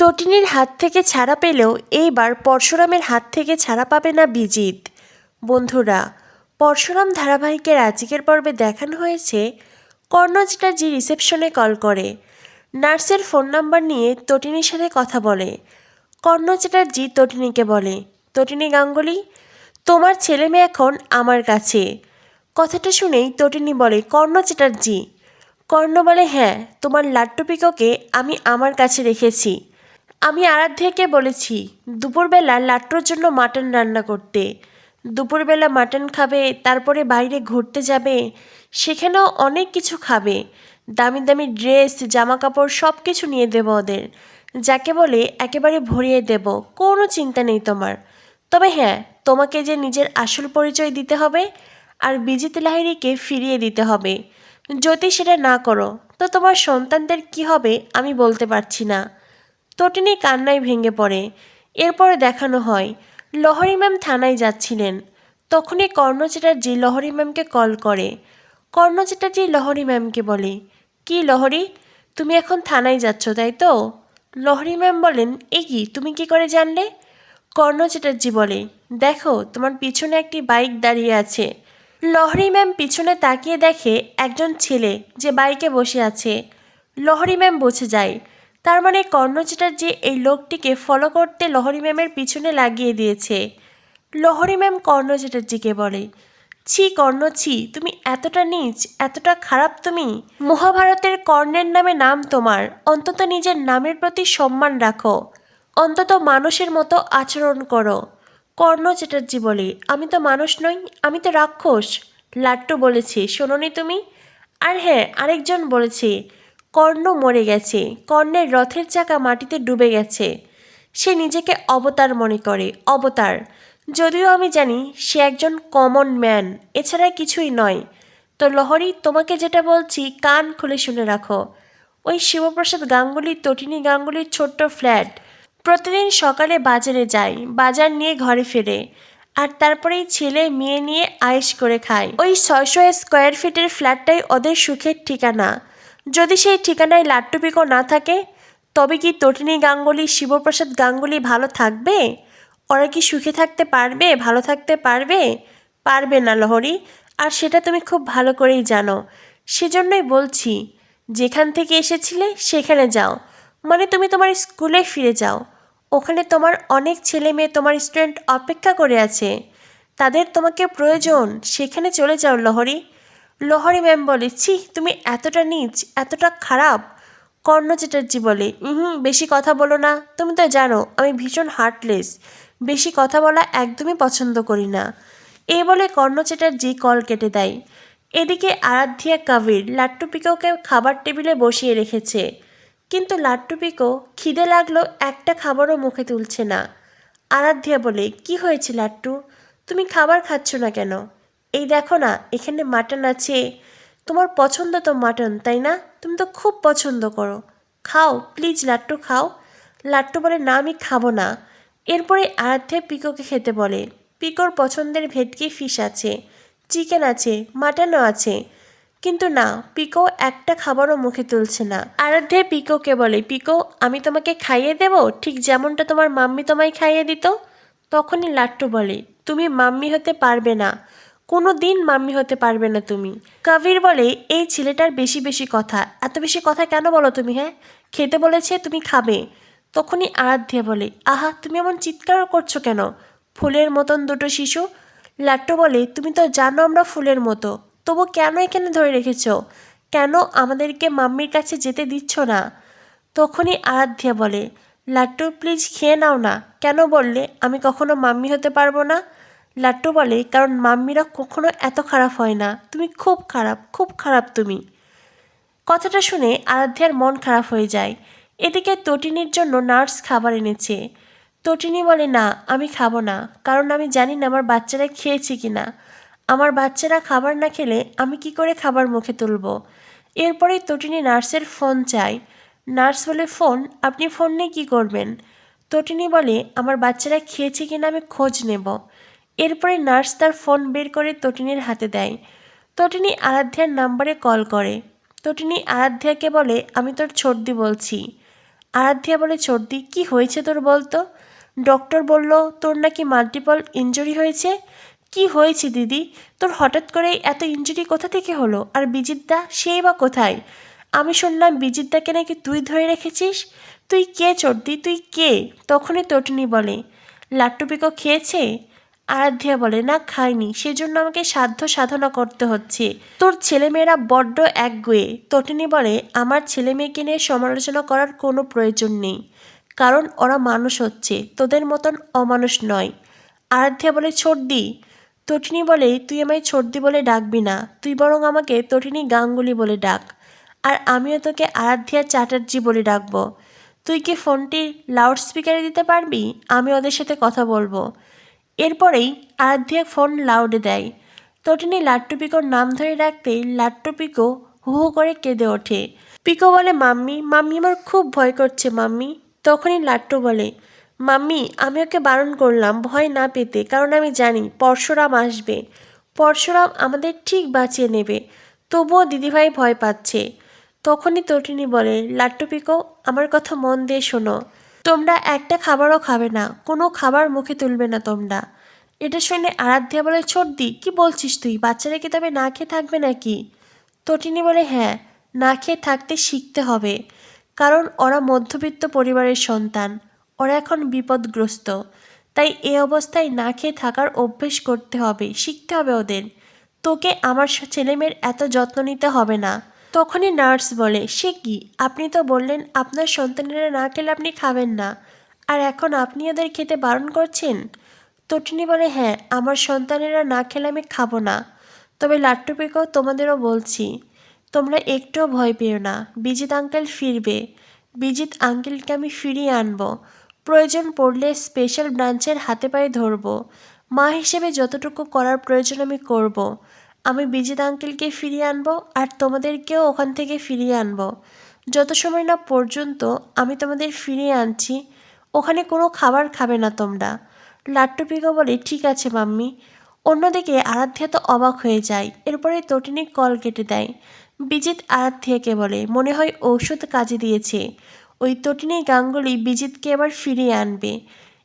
তটিনীর হাত থেকে ছাড়া পেলেও এইবার পরশুরামের হাত থেকে ছাড়া পাবে না বিজিত। বন্ধুরা, পরশুরাম ধারাবাহিকের আজকের পর্বে দেখানো হয়েছে কর্ণ চ্যাটার্জি রিসেপশনে কল করে। নার্সের ফোন নাম্বার নিয়ে তটিনীর সাথে কথা বলে। কর্ণ চ্যাটার্জি তটিনীকে বলে, তটিনী গাঙ্গুলি, তোমার ছেলে মেয়ে এখন আমার কাছে। কথাটা শুনেই তটিনী বলে কর্ণ চ্যাটার্জি কর্ণ বলে হ্যাঁ তোমার লাট্টু পিকোকে আমি আমার কাছে রেখেছি। আমি আরাধ্যাকে বলেছি, দুপুরবেলা লাট্টুর জন্য মাটন রান্না করতে। দুপুরবেলা মাটন খাবে, তারপরে বাইরে ঘুরতে যাবে, সেখানেও অনেক কিছু খাবে। দামি দামি ড্রেস জামা কাপড় সব কিছু নিয়ে দেবো ওদের। যাকে বলে একেবারে ভরিয়ে দেব, কোনো চিন্তা নেই তোমার। তবে হ্যাঁ তোমাকে যে নিজের আসল পরিচয় দিতে হবে আর বিজিত লাহিড়িকে ফিরিয়ে দিতে হবে। যদি সেটা না করো, তো তোমার সন্তানদের কি হবে আমি বলতে পারছি না। তটিনী কান্নায় ভেঙে পড়ে। এরপরে দেখানো হয়, লহরী ম্যাম থানায় যাচ্ছিলেন। তখনই কর্ণ চ্যাটার্জি লহরী ম্যামকে কল করে। কর্ণ চ্যাটার্জি লহরী ম্যামকে বলে, কি লহরী? তুমি এখন থানায় যাচ্ছ, তাই তো? লহরী ম্যাম বলেন, এ কি, তুমি কি করে জানলে? কর্ণ চ্যাটার্জি বলে, দেখো, তোমার পিছনে একটি বাইক দাঁড়িয়ে আছে। লহরী ম্যাম পিছনে তাকিয়ে দেখে একজন ছেলে যে বাইকে বসে আছে। লহরী ম্যাম বসে যায় তার মানে কর্ণ চ্যাটার্জি এই লোকটিকে ফলো করতে লহরী ম্যামের পিছনে লাগিয়ে দিয়েছে। লহরী ম্যাম কর্ণ চ্যাটার্জিকে বলে, ছি কর্ণ ছি, তুমি এতটা নীচ, এতটা খারাপ তুমি। মহাভারতের কর্ণের নামে নাম তোমার, অন্তত নিজের নামের প্রতি সম্মান রাখো। অন্তত মানুষের মতো আচরণ করো। কর্ণ চ্যাটার্জি বলে, আমি তো মানুষ নই, আমি তো রাক্ষস। লাট্টু বলেছে, শোনোনি তুমি? আর হ্যাঁ আরেকজন বলেছে কর্ণ মরে গেছে। কর্ণের রথের চাকা মাটিতে ডুবে গেছে। সে নিজেকে অবতার মনে করে। অবতার। যদিও আমি জানি সে একজন কমন ম্যান, এছাড়া কিছুই নয়। তো লহরী, তোমাকে যেটা বলছি, কান খুলে শুনে রাখো। ওই শিবপ্রসাদ গাঙ্গুলি তটিনী গাঙ্গুলির ছোট্ট ফ্ল্যাট। প্রতিদিন সকালে বাজারে যায়, বাজার নিয়ে ঘরে ফেরে। আর তারপরেই ছেলে, মেয়ে নিয়ে আয়েস করে খায়। ওই ছয়শো স্কোয়ার ফিটের ফ্ল্যাটটাই ওদের সুখের ঠিকানা। যদি সেই ঠিকানায় লাট্টু পিকো না থাকে, তবে কি তটিনী গাঙ্গুলি, শিবপ্রসাদ গাঙ্গুলি ভালো থাকবে? ওরা কি সুখে থাকতে পারবে, ভালো থাকতে পারবে? পারবে না, লহরি। আর সেটা তুমি খুব ভালো করেই জানো। সেজন্যই বলছি, যেখান থেকে এসেছিলে সেখানে যাও। মানে তুমি তোমার স্কুলে ফিরে যাও। ওখানে তোমার অনেক ছেলে মেয়ে তোমার স্টুডেন্ট অপেক্ষা করে আছে। তাদের তোমাকে প্রয়োজন, সেখানে চলে যাও, লহরী। লহরী ম্যাম বলে ছি তুমি এতটা নিচ, এতটা খারাপ? কর্ণ চ্যাটার্জি বলে হুম বেশি কথা বলো না। তুমি তো জানো, আমি ভীষণ হার্টলেস বেশি কথা বলা একদমই পছন্দ করি না। এই বলে কর্ণ চ্যাটার্জি কল কেটে দেয়। এদিকে আরাধ্যা কাবির লাট্টু পিকোকে খাবার টেবিলে বসিয়ে রেখেছে। কিন্তু লাট্টু পিকো খিদে লাগল একটা খাবারও মুখে তুলছে না। আরাধ্যা বলে, কি হয়েছে লাট্টু? তুমি খাবার খাচ্ছ না কেন? এই দেখো না, এখানে মাটন আছে। তোমার পছন্দ তো মাটন তাই না? তুমি তো খুব পছন্দ করো। খাও প্লিজ লাট্টু খাও। লাট্টু বলে, না, আমি খাব না। এরপরে আরাধ্যা পিকোকে খেতে বলে, পিকোর পছন্দের ভেটকি ফিশ আছে চিকেন আছে মাটনও আছে। কিন্তু না, পিকো একটা খাবারও মুখে তুলছে না। আরাধ্যে পিকোকে বলে, পিকো, আমি তোমাকে খাইয়ে দেব? ঠিক যেমনটা তোমার মাম্মি তোমায় খাইয়ে দিত? তখনই লাট্টু বলে, তুমি মাম্মি হতে পারবে না। কোনো দিন মাম্মি হতে পারবে না তুমি। কবির বলে, এই ছেলেটার বেশি বেশি কথা। এত বেশি কথা কেন বলো তুমি হ্যাঁ? খেতে বলেছে তুমি খাবে। তখনই আরাধ্যা বলে, আহা, তুমি এমন চিৎকার করছ কেন? ফুলের মতন দুটো শিশু? লাট্টু বলে, তুমি তো জানো আমরা ফুলের মতো। তবু কেন এখানে ধরে রেখেছ? কেন আমাদেরকে মাম্মির কাছে যেতে দিচ্ছ না? তখনই আরাধ্যা বলে, লাট্টু, প্লিজ খেয়ে নাও না। কেন বললে, আমি কখনো মাম্মি হতে পারব না? লাট্টু বলে, কারণ মাম্মিরা কখনো এত খারাপ হয় না। তুমি খুব খারাপ খুব খারাপ তুমি। কথাটা শুনে আরাধ্যার মন খারাপ হয়ে যায়। এদিকে তটিনীর জন্য নার্স খাবার এনেছে। তটিনী বলে, না, আমি খাব না, কারণ আমি জানি না আমার বাচ্চারা খেয়েছে কি না। আমার বাচ্চারা খাবার না খেলে আমি কি করে খাবার মুখে তুলব? এরপরেই তটিনী নার্সের ফোন চাই নার্স বলে, ফোন? আপনি ফোন নিয়ে কী করবেন? তটিনী বলে, আমার বাচ্চারা খেয়েছে কিনা আমি খোঁজ নেব। এরপরে নার্স তার ফোন বের করে তটিনীর হাতে দেয়। তটিনী আরাধ্যার নাম্বারে কল করে। তটিনী আরাধ্যাকে বলে, আমি তোর ছর্দি বলছি। আরাধ্যা বলে সর্দি কি হয়েছে তোর বলতো? ডক্টর বলল, তোর নাকি মাল্টিপল ইনজুরি হয়েছে? কি হয়েছে, দিদি? তোর হঠাৎ করে এত ইনজুরি কোথা থেকে হলো? আর বিজিতদা সেই বা কোথায়? আমি শুনলাম বিজিতদাকে নাকি তুই ধরে রেখেছিস? তুই কে চর্দি তুই কে? তখনই তটিনী বলে, লাট্টু পিকো খেয়েছে? আরাধ্যা বলে, না খায়নি সেজন্য আমাকে সাধ্য সাধনা করতে হচ্ছে। তোর ছেলেমেয়েরা বড্ড একগুয়ে। তটিনী বলে, আমার ছেলে মেয়েকে নিয়ে সমালোচনা করার কোনো প্রয়োজন নেই, কারণ ওরা মানুষ হচ্ছে। তোদের মতন অমানুষ নয়। আরাধ্যা বলে, ছর্দি। তটিনী বলে, তুই আমায় ছর্দি বলে ডাকবি না। তুই বরং আমাকে তটিনী গাঙ্গুলি বলে ডাক, আর আমিও তোকে আরাধ্যা চ্যাটার্জি বলে ডাকবো। তুই কি ফোনটি লাউড স্পিকারে দিতে পারবি? আমি ওদের সাথে কথা বলব। এরপরেই আরাধ্যা ফোন লাউডে দেয়। তটিনী লাট্টু পিকোর নাম ধরে রাখতেই লাট্টু পিকো হু হু করে কেঁদে ওঠে। পিকো বলে, মাম্মি মাম্মি আমার খুব ভয় করছে, মাম্মি। তখনই লাট্টু বলে, মাম্মি, আমি ওকে বারণ করলাম, ভয় না পেতে, কারণ আমি জানি পরশুরাম আসবে। পরশুরাম আমাদের ঠিক বাঁচিয়ে নেবে, তবুও দিদিভাই ভয় পাচ্ছে। তখনই তটিনী বলে, লাট্টু পিকো, আমার কথা মন দিয়ে শোনো। তোমরা একটা খাবারও খাবে না, কোনো খাবার মুখে তুলবে না তোমরা। এটা শুনে আরাধ্যা বলে ছোটদি কি বলছিস তুই? বাচ্চারা কি তবে না খেয়ে থাকবে নাকি? তটিনী বলে হ্যাঁ না খেয়ে থাকতে শিখতে হবে, কারণ ওরা মধ্যবিত্ত পরিবারের সন্তান, ওরা এখন বিপদগ্রস্ত। তাই এ অবস্থায় না খেয়ে থাকার অভ্যেস করতে হবে, শিখতে হবে ওদের। তোকে আমার ছেলেমেয়ের এত যত্ন নিতে হবে না। তখনই নার্স বলে, সে কি? আপনি তো বললেন আপনার সন্তানেরা না খেলে আপনি খাবেন না। আর এখন আপনি ওদের খেতে বারণ করছেন? তটিনী বলে হ্যাঁ আমার সন্তানেরা না খেলে আমি খাব না। তবে লাট্টু পেকেও তোমাদেরও বলছি, তোমরা একটুও ভয় পেও না। বিজিত আঙ্কেল ফিরবে। বিজিত আঙ্কেলকে আমি ফিরিয়ে আনব। প্রয়োজন পড়লে স্পেশাল ব্রাঞ্চের হাতে পায়ে ধরবো। মা হিসেবে যতটুকু করার প্রয়োজন আমি করব। আমি বিজিত আঙ্কেলকে ফিরিয়ে আনব আর তোমাদেরকেও ওখান থেকে ফিরিয়ে আনব। যত সময় না পর্যন্ত আমি তোমাদের ফিরিয়ে আনছি, ওখানে কোনো খাবার খাবে না তোমরা। লাট্টু পিকো বলে, ঠিক আছে, মাম্মি। অন্যদিকে আরাধ্যা তো অবাক হয়ে যায়, এরপরে তটিনী কল কেটে দেয়। বিজিত আরাধ্যাকে বলে, মনে হয় ঔষধ কাজে দিয়েছে। ওই তটিনী গাঙ্গুলি বিজিতকে এবার ফিরিয়ে আনবে।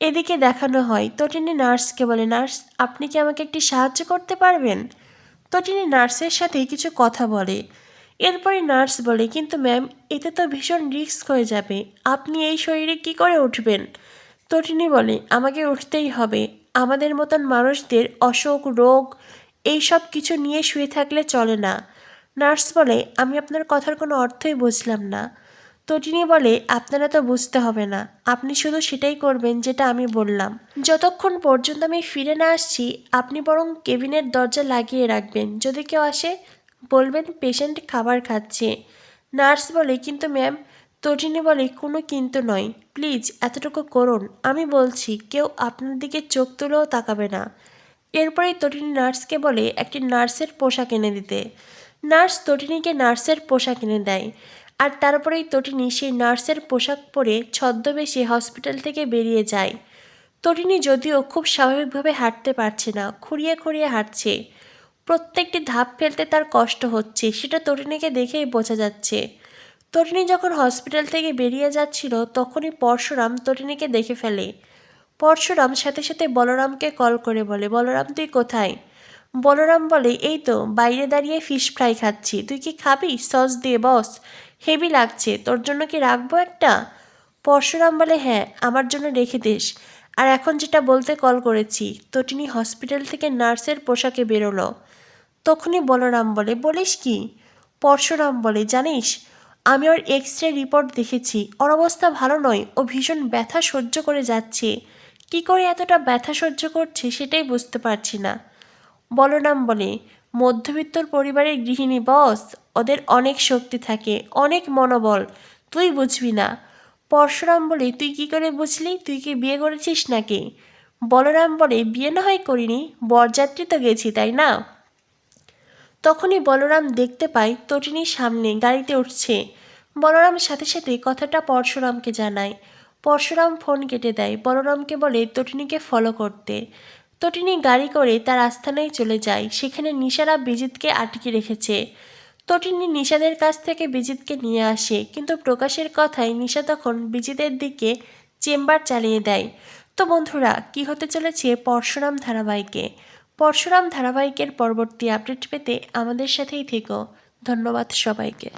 এদিকে দেখানো হয়, তটিনী নার্সকে বলে, নার্স, আপনি কি আমাকে একটি সাহায্য করতে পারবেন? তটিনী নার্সের সাথে কিছু কথা বলে। এরপরে নার্স বলে, কিন্তু ম্যাম, এতে তো ভীষণ রিস্ক হয়ে যাবে। আপনি এই শরীরে কি করে উঠবেন? তটিনী বলে, আমাকে উঠতেই হবে। আমাদের মতন মানুষদের অসুখ, রোগ, এই সব কিছু নিয়ে শুয়ে থাকলে চলে না। নার্স বলে, আমি আপনার কথার কোনো অর্থই বুঝলাম না। তটিনী বলে, আপনারা তো বুঝতে হবে না। আপনি শুধু সেটাই করবেন যেটা আমি বললাম। যতক্ষণ পর্যন্ত আমি ফিরে না আসছি, আপনি বরং কেবিনের দরজা লাগিয়ে রাখবেন। যদি কেউ আসে, বলবেন, পেশেন্ট খাবার খাচ্ছে। নার্স বলে, কিন্তু ম্যাম তটিনী বলে, কোনো কিন্তু নয়। প্লিজ, এতটুকু করুন। আমি বলছি, কেউ আপনার দিকে চোখ তুলেও তাকাবে না। এরপরেই তটিনী নার্সকে বলে, একটি নার্সের পোশাক এনে দিতে। নার্স তটিনীকে নার্সের পোশাক এনে দেয়। আর তারপরেই তটিনী সেই নার্সের পোশাক পরে ছদ্মবেশে হসপিটাল থেকে বেরিয়ে যায়। তটিনী যদিও খুব স্বাভাবিকভাবে হাঁটতে পারছে না, খুঁড়িয়ে খুঁড়িয়ে হাঁটছে। প্রত্যেকটি ধাপ ফেলতে তার কষ্ট হচ্ছে, সেটা তটিনীকে দেখেই বোঝা যাচ্ছে। তটিনী যখন হসপিটাল থেকে বেরিয়ে যাচ্ছিল, তখনই পরশুরাম তটিনীকে দেখে ফেলে। পরশুরাম সাথে সাথে বলরামকে কল করে বলে, বলরাম, তুই কোথায়? বলরাম বলে, এই তো, বাইরে দাঁড়িয়ে ফিশ ফ্রাই খাচ্ছি। তুই কি খাবি? সস দিয়ে বস। হেভি লাগছে, তোর জন্য কি রাখব একটা? পরশুরাম বলে হ্যাঁ আমার জন্য রেখে দিস। আর এখন যেটা বলতে কল করেছি, তটিনী হসপিটাল থেকে নার্সের পোশাকে বেরোলো। তখনই বলরাম বলে, বলিস কি? পরশুরাম বলে, জানিস, আমি ওর এক্স রে রিপোর্ট দেখেছি। ওর অবস্থা ভালো নয়, ও ভীষণ ব্যথা সহ্য করে যাচ্ছে। কি করে এতটা ব্যথা সহ্য করছে সেটাই বুঝতে পারছি না। বলরাম বলে মধ্যবিত্তর পরিবারের গৃহিণী বস, ওদের অনেক শক্তি থাকে, অনেক মনোবল। তুই বুঝবি না। পরশুরাম বলে, তুই কি করে বুঝলি? তুই কি বিয়ে করেছিস নাকি? বলরাম বলে, বিয়ে না হয় করিনি, বরযাত্রী তো গেছি, তাই না? তখনই বলরাম দেখতে পায় তটিনীর সামনে গাড়িতে উঠছে। বলরাম সাথে সাথে কথাটা পরশুরামকে জানায়। পরশুরাম ফোন কেটে দেয়। বলরামকে বলে, তটিনীকে ফলো করতে। তটিনী গাড়ি করে তার আস্থানায় চলে যায়। সেখানে নিশারা বিজিতকে আটকে রেখেছে। তটিনী নিশাদের কাছ থেকে বিজিতকে নিয়ে আসে, কিন্তু প্রকাশের কথায় নিশা তখন বিজিতের দিকে চেম্বার চালিয়ে দেয়। তো বন্ধুরা, কি হতে চলেছে পরশুরাম ধারাবাহিকে? পরশুরাম ধারাবাহিকের পরবর্তী আপডেট পেতে আমাদের সাথেই থেকো। ধন্যবাদ সবাইকে।